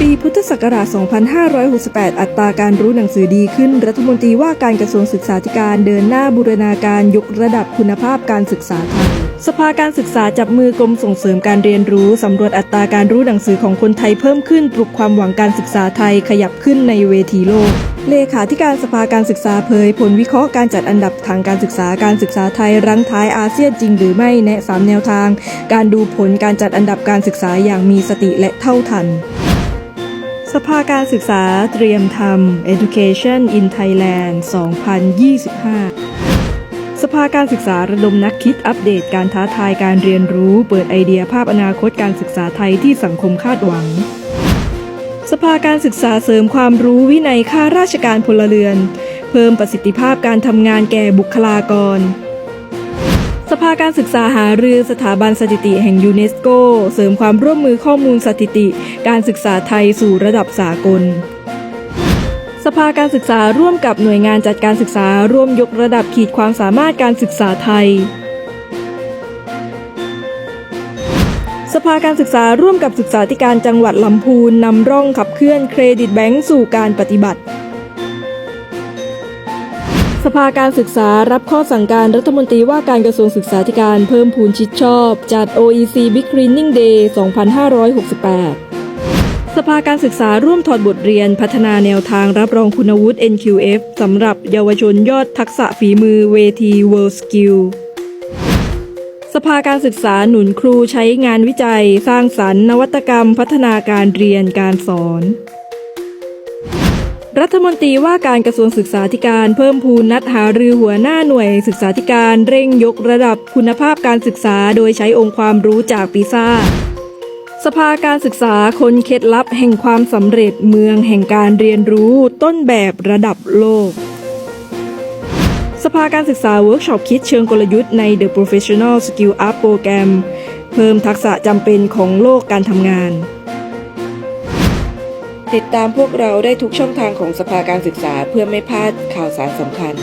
ปีพุทธศักราช 2568 อัตราการรู้หนังสือดีขึ้น รัฐมนตรีว่าการกระทรวงศึกษาธิการเดินหน้าบูรณาการยกระดับคุณภาพการศึกษาไทยสภาการศึกษาจับมือกรมส่งเสริมการเรียนรู้ สำรวจอัตราการรู้หนังสือของคนไทยเพิ่มขึ้นปลุกความหวังการศึกษาไทยขยับขึ้นในเวทีโลก เลขาธิการสภาการศึกษาเผยผลวิเคราะห์การจัดอันดับทางการศึกษาการศึกษาไทยรั้งท้ายอาเซียนจริงหรือไม่แนะสามแนวทาง การดูผลการจัดอันดับการศึกษาอย่างมีสติและเท่าทัน สภาการศึกษาเตรียมทำ Education in Thailand 2025 สภาการศึกษาระดมนักคิดอัปเดตการท้าทายการเรียนรู้ เปิดไอเดียภาพอนาคตการศึกษาไทยที่สังคมคาดหวัง สภาการศึกษาเสริมความรู้วินัยข้าราชการพลเรือน เพิ่มประสิทธิภาพการทำงานแก่บุคลากร สภาการศึกษาหารือสถาบันสถิติแห่งยูเนสโก เสริมความร่วมมือข้อมูลสถิติ การศึกษาไทยสู่ระดับสากล สภาการศึกษาร่วมกับหน่วยงานจัดการศึกษาร่วมยกระดับขีดความสามารถการศึกษาไทย สภาการศึกษาร่วมกับศึกษาธิการจังหวัดลำพูนนำร่องขับเคลื่อนเครดิตแบงก์สู่การปฏิบัติ สภาการศึกษารับข้อสั่งการรัฐมนตรีว่าการกระทรวงศึกษาธิการเพิ่มพูนชิดชอบ จัด OEC Big Cleaning Day 2568 สภาการศึกษาร่วมถอดบทเรียนพัฒนาแนวทางรับรองคุณวุฒิ NQF สำหรับเยาวชนยอดทักษะฝีมือเวที World Skill สภาการศึกษาหนุนครูใช้งานวิจัย สร้างสรรค์นวัตกรรม พัฒนาการเรียนการสอน รัฐมนตรีว่าการกระทรวงศึกษาธิการเพิ่มพูนนัดหารือหัวหน้าหน่วยศึกษาธิการเร่งยกระดับคุณภาพการศึกษาโดยใช้องค์ความรู้จากปีซ่า สภาการศึกษาคนเคล็ดลับแห่งความสำเร็จเมืองแห่งการเรียนรู้ต้นแบบระดับโลก ภาการศึกษาเวิร์กช็อปคิดเชิงกลยุทธ์ใน The Professional Skill Up Program เพิ่มทักษะจำเป็นของโลกการทำงาน ติดตามพวกเราได้ทุกช่องทางของสภาการศึกษาเพื่อไม่พลาดข่าวสารสำคัญ